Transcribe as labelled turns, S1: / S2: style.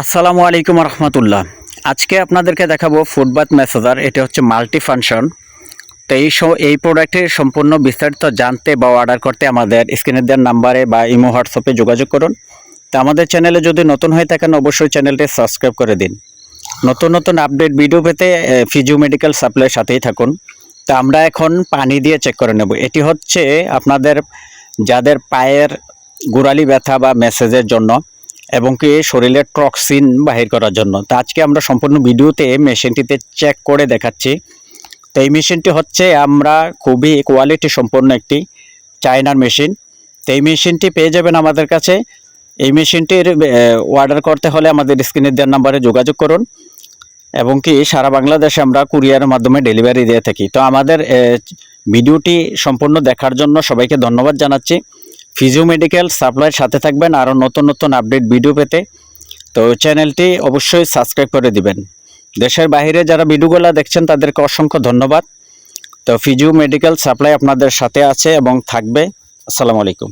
S1: আসসালামু আলাইকুম রহমতুল্লাহ আজকে আপনাদেরকে দেখাবো ফুটবাথ মেসেজার এটা হচ্ছে মাল্টি ফাংশন। তো এই এই প্রোডাক্টের সম্পূর্ণ বিস্তারিত জানতে বা অর্ডার করতে আমাদের স্ক্রিনের দেওয়ার নাম্বারে বা ইমো, হোয়াটসঅ্যাপে যোগাযোগ করুন। তো আমাদের চ্যানেলে যদি নতুন হয়ে থাকেন, অবশ্যই চ্যানেলটি সাবস্ক্রাইব করে দিন। নতুন নতুন আপডেট ভিডিও পেতে ফিজিও মেডিকেল সাপ্লাইয়ের সাথেই থাকুন। তো আমরা এখন পানি দিয়ে চেক করে নেব। এটি হচ্ছে আপনাদের, যাদের পায়ের গোড়ালি ব্যথা বা মেসেজের জন্য এবং কি শরীরের টক্সিন বাহির করার জন্য। তো আজকে আমরা সম্পূর্ণ ভিডিওতে মেশিনটিতে চেক করে দেখাচ্ছি। তো এই মেশিনটি হচ্ছে আমরা খুবই কোয়ালিটি সম্পন্ন একটি চায়নার মেশিন। তো এই মেশিনটি পেয়ে যাবেন আমাদের কাছে। এই মেশিনটির অর্ডার করতে হলে আমাদের স্ক্রিনের দেওয়ার নাম্বারে যোগাযোগ করুন। এবং কি সারা বাংলাদেশে আমরা কুরিয়ারের মাধ্যমে ডেলিভারি দিয়ে থাকি। তো আমাদের ভিডিওটি সম্পূর্ণ দেখার জন্য সবাইকে ধন্যবাদ জানাচ্ছি। ফিজিও মেডিকেল সাপ্লাইয়ের সাথে থাকবেন, আরও নতুন নতুন আপডেট ভিডিও পেতে। তো চ্যানেলটি অবশ্যই সাবস্ক্রাইব করে দিবেন। দেশের বাইরে যারা ভিডিওগুলো দেখছেন, তাদেরকে অসংখ্য ধন্যবাদ। তো ফিজিও মেডিকেল সাপ্লাই আপনাদের সাথে আছে এবং থাকবে। আসসালামু আলাইকুম।